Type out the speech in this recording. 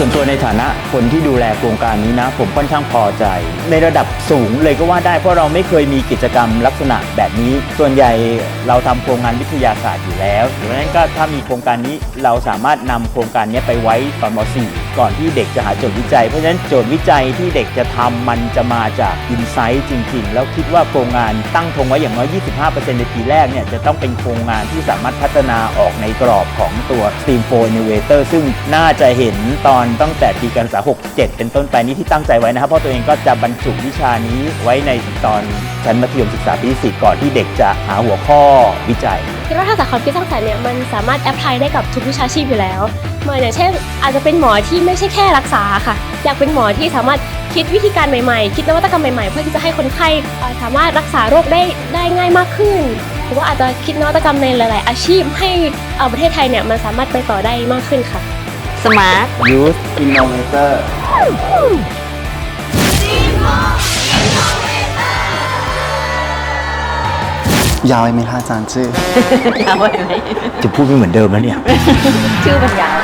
ส่วนตัวในฐานะคนที่ดูแลโครงการนี้นะ ผมค่อนข้างพอใจ ในระดับสูงเลยก็ว่าได้เพราะเราไม่เคยมีกิจกรรมลักษณะแบบนี้ ส่วนใหญ่เราทำโครงงานวิทยาศาสตร์อยู่แล้วดังนั้นก็ถ้ามีโครงการนี้เราสามารถนำโครงการนี้ไปไว้ตอนม .4 ก่อนที่เด็กจะหาโจทย์วิจัย เพราะฉะนั้นโจทย์วิจัยที่เด็กจะทำมันจะมาจากอินไซต์จริง ๆ แล้วคิดว่าโครงงานตั้งธงไว้อย่างน้อย 25%ในปีแรกเนี่ยจะต้องเป็นโครงงานที่สามารถพัฒนาออกในกรอบของตัว Steam 4 Innovator ซึ่งน่าจะเห็นตอนตั้งแต่ปีการศึกษา 67 เป็นต้นไปนี้ที่ตั้งใจไว้นะครับ เพราะตัวเองก็จะบรรจุวิชานี้ไว้ในตอนชั้นมัธยมศึกษาปีที่4ก่อนที่เด็กจะหาหัวข้อวิจัยคิดว่าถ้าสาขามคิดสร้างสรรค์เนี่ยมันสามารถแอพพลายได้กับทุกวิชาชีพอยู่แล้ว มือนอย่างเช่นอาจจะเป็นหมอที่ไม่ใช่แค่รักษาค่ะ อยากเป็นหมอที่สามารถคิดวิธีการใหม่ๆ คิดนวัตกรรมใหม่ๆ เพื่อที่จะให้คนไข้เอ่อสามารถรักษาโรคได้ได้ง่ายมากขึ้นหรือว่าอาจจะคิดนวัตกรรมในหลาย ๆ อาชีพให้เอ่อประเทศไทยเนี่ยมันสามารถไปต่อได้มากขึ้นค่ะสมาร์ท Youth Innovator ยาวไหมคะอาจารย์ชื่อ ยาวไปไหมจะพูดไม่เหมือนเดิมแล้วเนี่ย ชื่อมันยาว